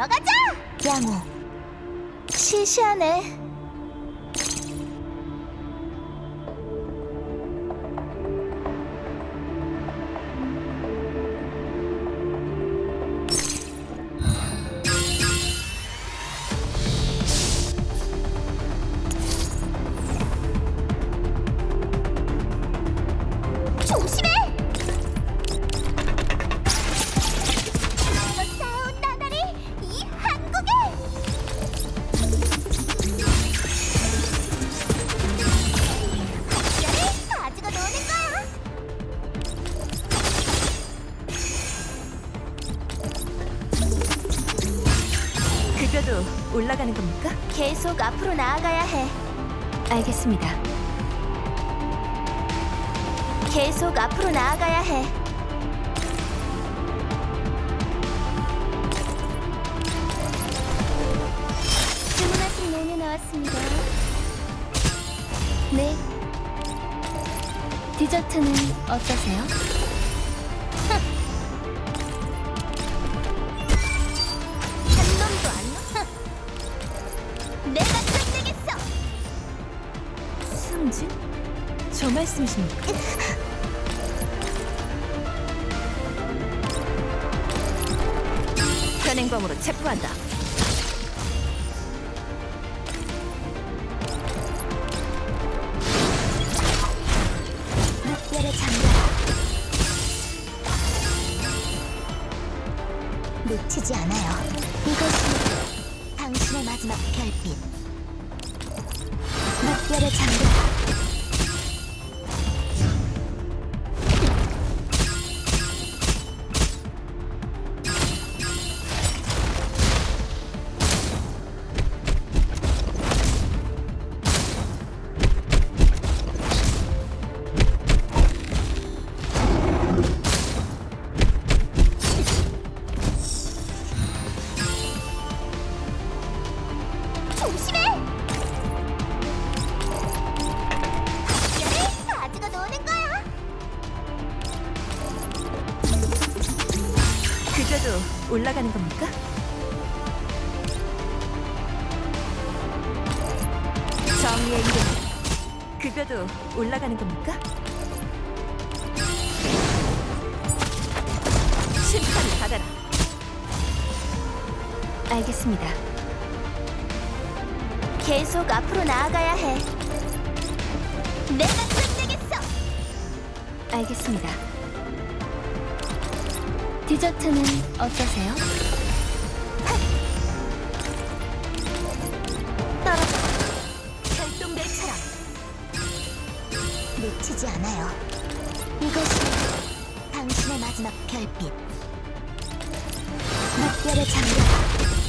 들어가자! 양호. 시시하네. 급여도 올라가는 겁니까? 계속 앞으로 나아가야 해. 알겠습니다. 계속 앞으로 나아가야 해. 주문하신 메뉴 나왔습니다. 네. 디저트는 어떠세요? 말씀이십니까? 현행범으로 체포한다. 늑대를 잠겨. 놓치지 않아요. 이것이 당신의 마지막 별빛. 늑대를 잠겨. 올라가는 겁니까? 정의의 이름. 급여도 올라가는 겁니까? 심판을 받아라. 알겠습니다. 계속 앞으로 나아가야 해. 내가 끝내겠어. 알겠습니다. 디저트는 어떠세요? 떨어져. 활동대처럼 놓치지 않아요. 이것이 당신의 마지막 별빛. 늑대를 잠겨.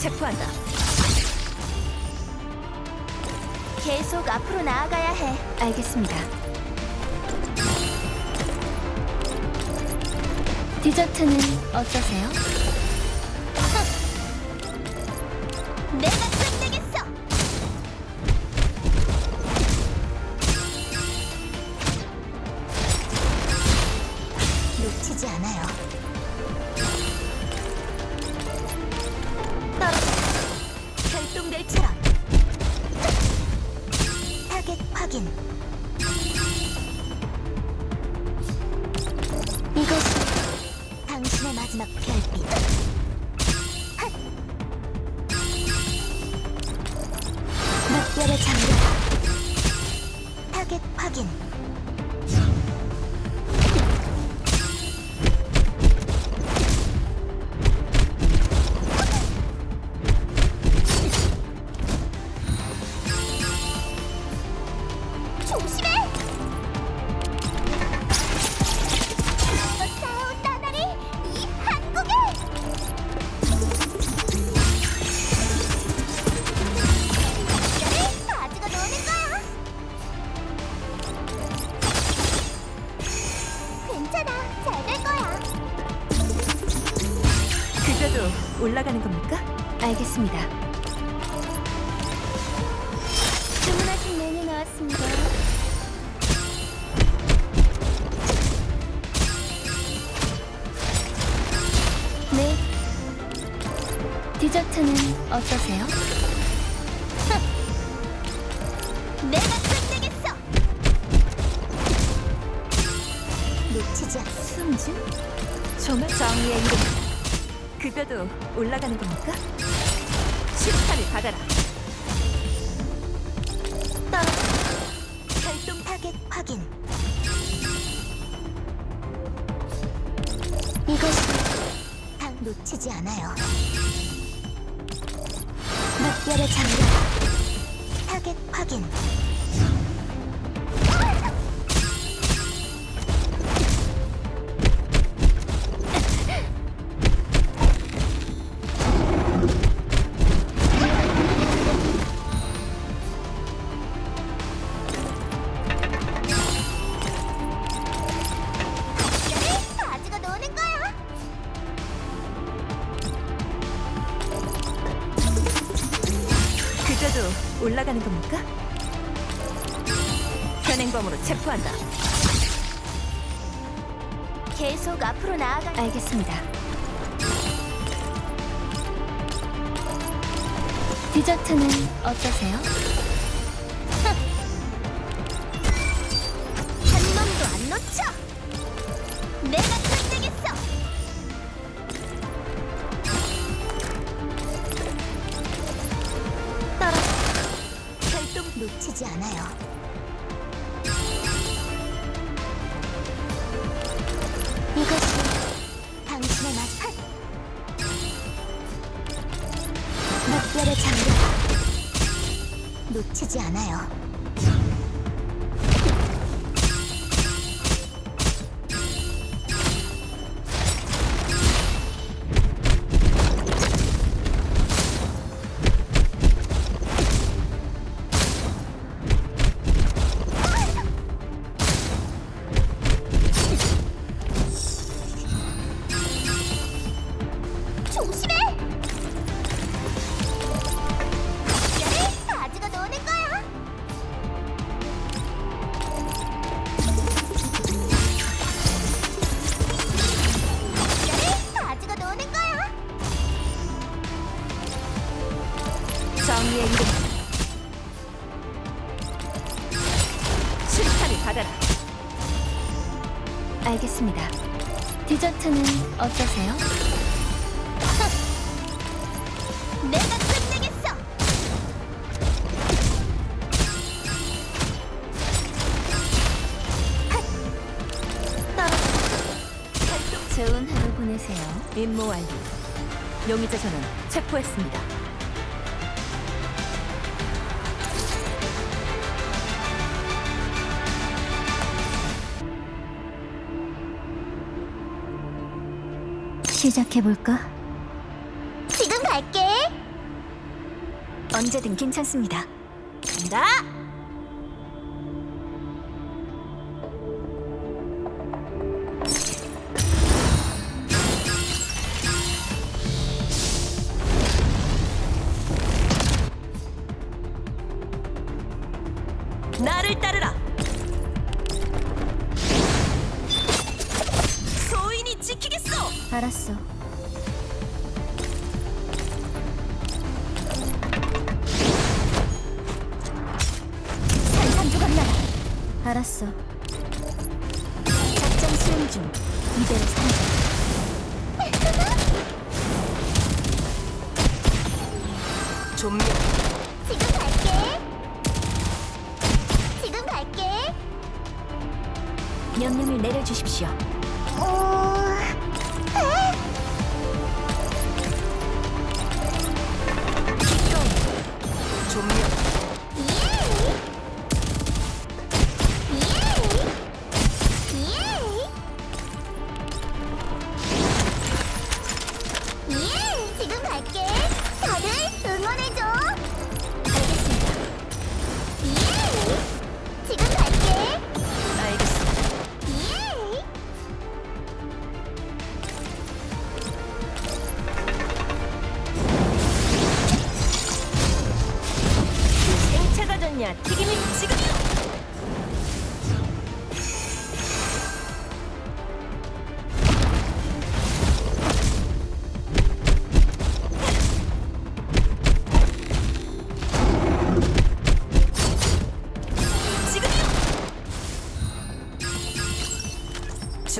체포한다. 계속 앞으로 나아가야 해. 알겠습니다. 디저트는 어떠세요? 치지 않아요. 몇 별의 장벽. 타겟 확인. 살인범으로 체포한다. 계속 앞으로 나아가. 알겠습니다. 디저트는 어떠세요? 한 놈도 안 놓쳐. 내가 좋습니다. 디저트는 어떠세요? 내가 끝내겠어! 좋은 하루 보내세요. 임무 완료. 용의자 전원 체포했습니다. 시작해볼까? 지금 갈게. 언제든 괜찮습니다. 간다!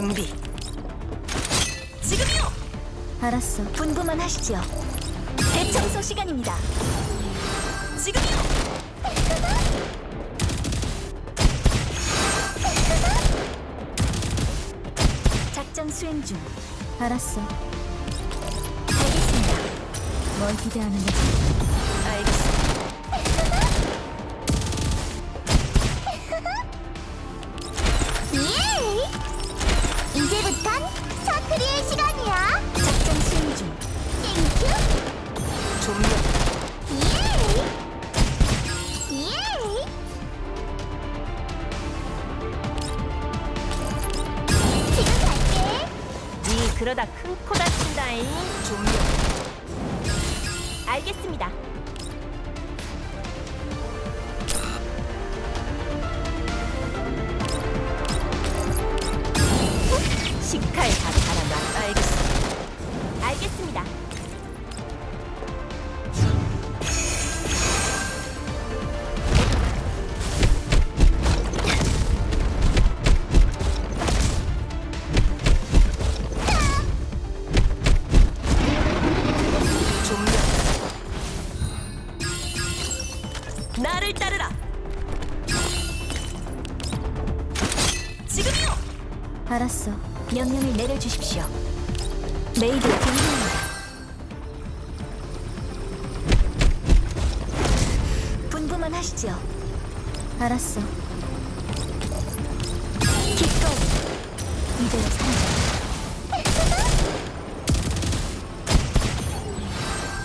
준비. 지금이요. 알았어. 분부만 하시지요. 대청소 시간입니다. 지금이요. 작전 수행 중. 알았어. 알겠습니다. 뭘 기대하는 거지? 알겠어. 그러다 큰 코 다친다잉. 조명. 알겠습니다. 알았어. 명령을 내려주십시오. 메이드 경례입니다. 분부만 하시죠. 알았어. 기꺼이 이대로 살자.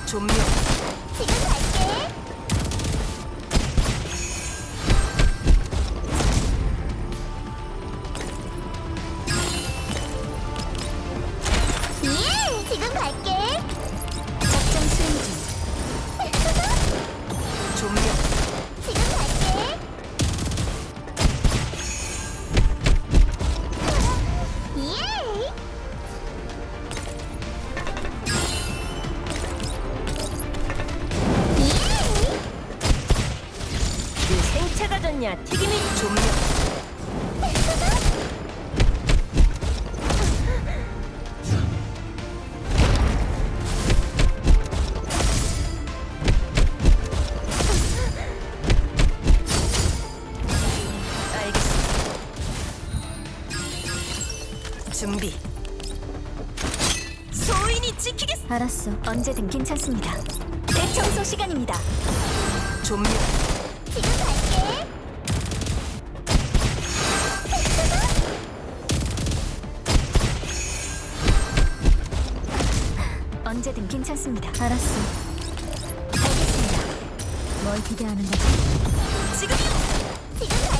조명. 알았어. 언제든 괜찮습니다. 대청소 시간입니다. 지금 갈게. 언제든 괜찮습니다. 알았어. 알겠습니다. 뭘 기대하는 거지? 지금이요. 지금 갈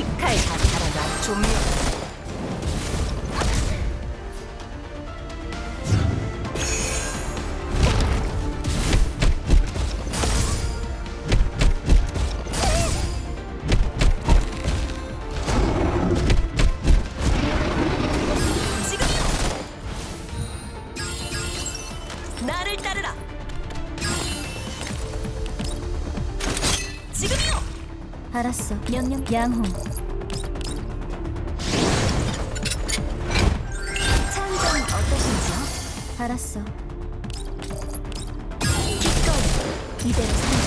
식칼 다 달아놔. 조명. 지금이요. 나를 따르라. 지금이요. 알았어. 명령 양호. 알았어. 기꺼이 이대로 살자.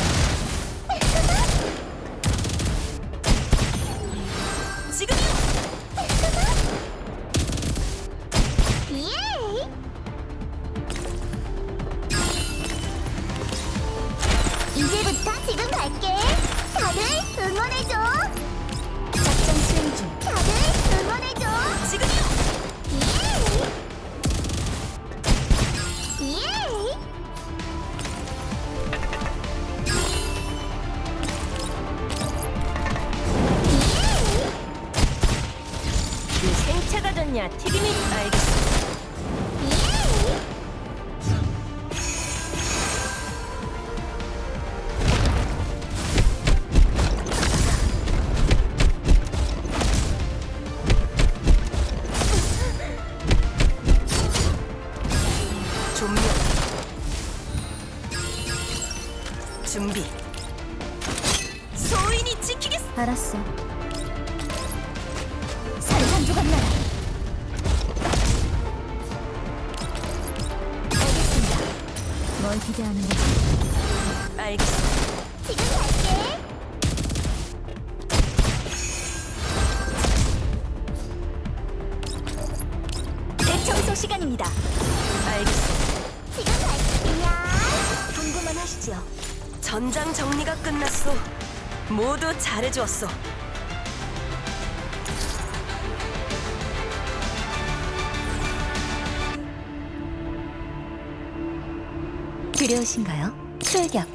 준비 소인이 지키겠어 알았어. 산산조각 나라. 알겠습니다. 뭘 기대하는 거지? 지금 모두 잘해주었어. 필요하신가요? 출격.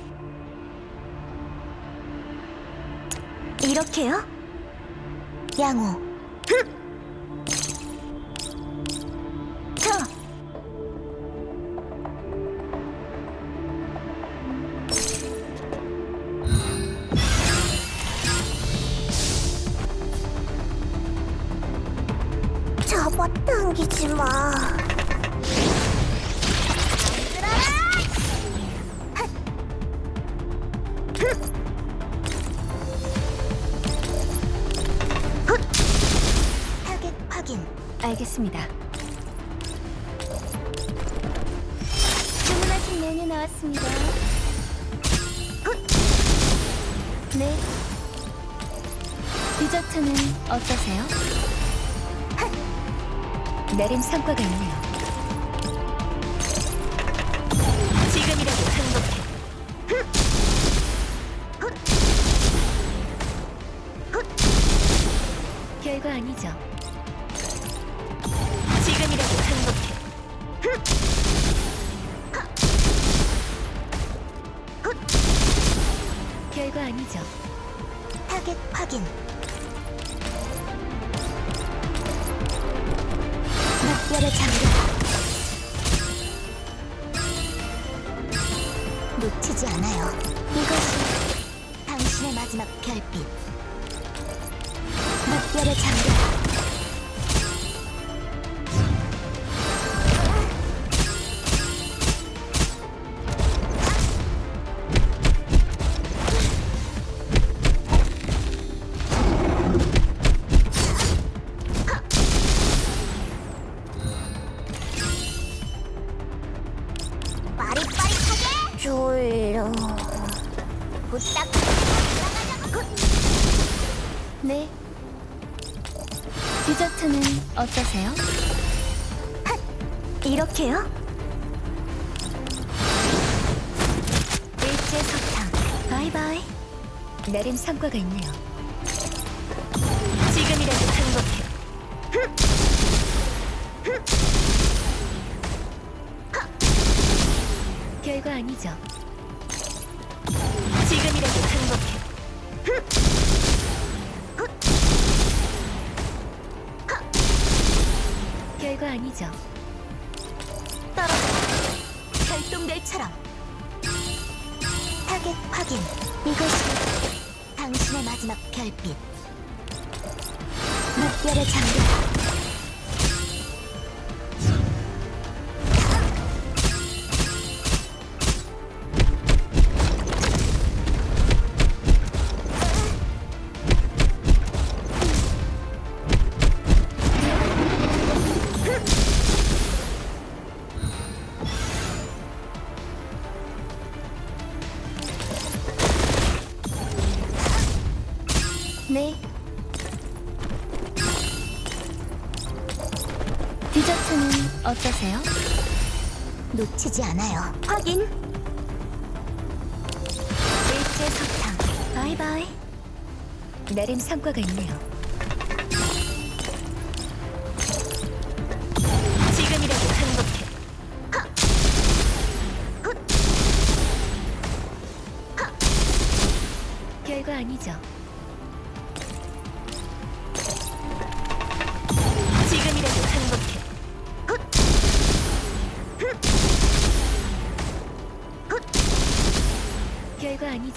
이렇게요? 양호. 저. 나왔습니다. 네. 디저트는 어떠세요? 내림 성과가 있네요. 지금이라도 행복해. 별거 아니죠. 놓치지 않아요. 이것이 당신의 마지막 별빛. 늑대를 잠그 내림 성과가 있네요. 지금이라도 행복해. 별거 아니죠. 지금이라도 행복해. 별거 아니죠. 떨어져. 타겟 확인. 이것이 당신의 마지막 별빛 늑대를 잠그라 보이지 않아요. 확인. 일제 소탕. 바이바이. 나름 성과가 있네요.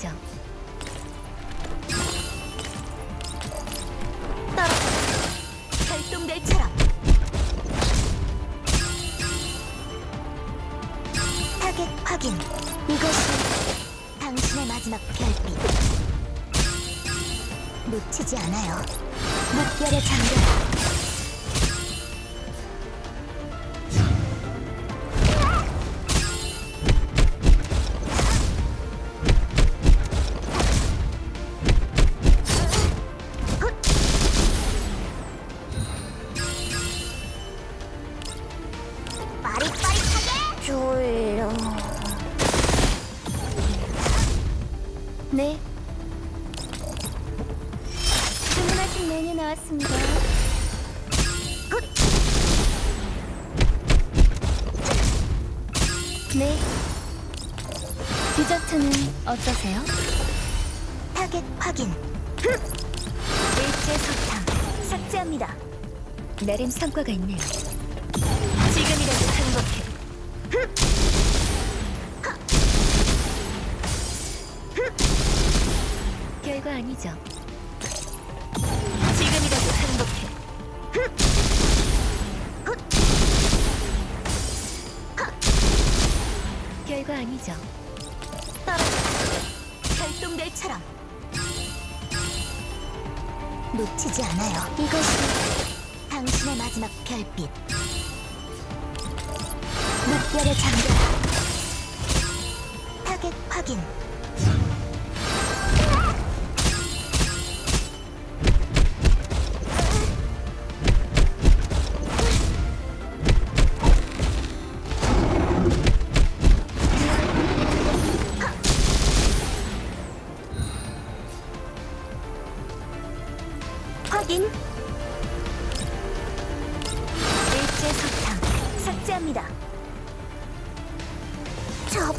별 졸려 네. 주문하신 메뉴 나왔습니다. 네. 디저트는 어떠세요? 타겟 확인. 일제 석탕 삭제합니다. 나름 성과가 있네요 아니죠. 지금이라도 행복해. 별거 아니죠. 활동될처럼 놓치지 않아요. 이것이 당신의 마지막 별빛. 물결에 잠겨라. 타겟. 확인.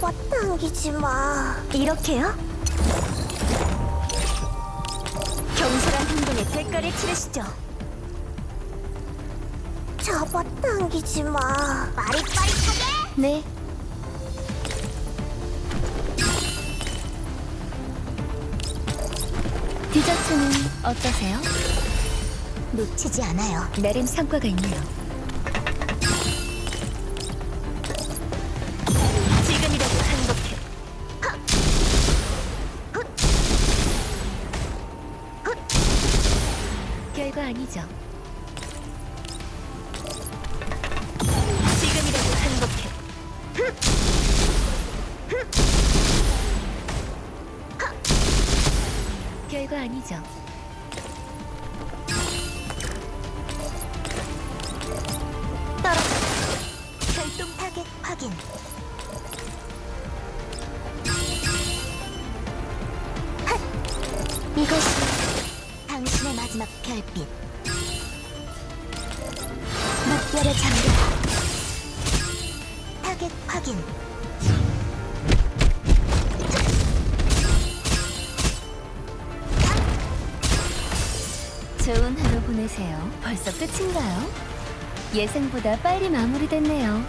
잡아당기지 마. 이렇게요? 경솔한 행동에 대가를 치르시죠. 잡아당기지 마. 빠릿빠릿하게. 네. 디저트는 어떠세요? 놓치지 않아요. 나름 성과가 있네요. 별거 아니죠. 확인. 보내세요. 벌써 끝인가요? 예상보다 빨리 마무리됐네요.